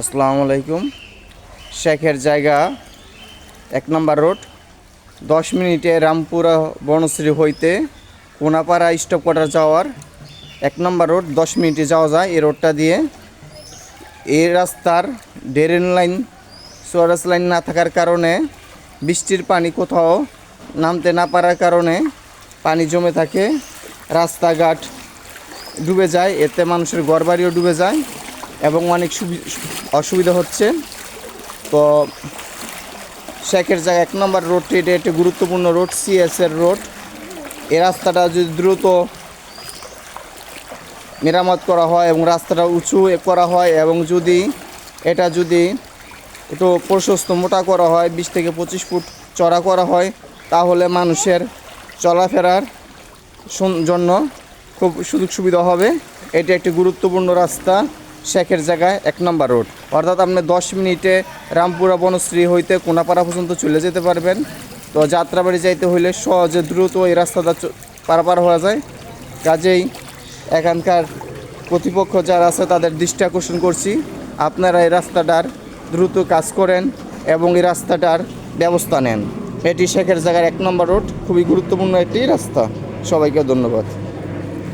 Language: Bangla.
আসসালামু আলাইকুম। শেখের জায়গা, এক নম্বর রোড। দশ মিনিটে রামপুরা বনশ্রী হইতে কোনাপাড়া স্টপ কোয়ার্টার যাওয়ার এক নম্বর রোড, দশ মিনিটে যাওয়া যায় এই রোডটা দিয়ে। এই রাস্তার ড্রেন লাইন সোয়ারাস লাইন না থাকার কারণে বৃষ্টির পানি কোথাও নামতে না পারার কারণে পানি জমে থাকে। রাস্তাঘাট ডুবে যায়, এতে মানুষের ঘরবাড়িও ডুবে যায়। এবং অনেক সুবি- অসুবিধা হচ্ছে। তো শেখের জায়গা এক নম্বর রোডটি এটা একটি গুরুত্বপূর্ণ রোড সিএসের রোড। এই রাস্তাটা যদি দ্রুত মেরামত করা হয় এবং রাস্তাটা উঁচু করা হয় এবং যদি এটা যদি একটু প্রশস্ত মোটা করা হয়, বিশ থেকে পঁচিশ ফুট চড়া করা হয়, তাহলে মানুষের চলাফেরার জন্য খুব সুযোগ সুবিধা হবে। এটি একটি গুরুত্বপূর্ণ রাস্তা। শেখের জায়গায় এক নম্বর রোড। অর্থাৎ আপনি দশ মিনিটে রামপুরা বনশ্রী হইতে কোনাপাড়া পর্যন্ত চলে যেতে পারবেন। তো যাত্রাবাড়ি যাইতে হইলে সহজে দ্রুত এই রাস্তাটা পারাপার হওয়া যায়। কাজেই এখানকার কর্তৃপক্ষ যারা আছে তাদের দৃষ্টি আকর্ষণ করছি। আপনারা এই রাস্তাটার দ্রুত কাজ করেন এবং এই রাস্তাটার ব্যবস্থা নেন। এটি শেখের জায়গার এক নম্বর রোড। খুবই গুরুত্বপূর্ণ একটি রাস্তা। সবাইকে ধন্যবাদ।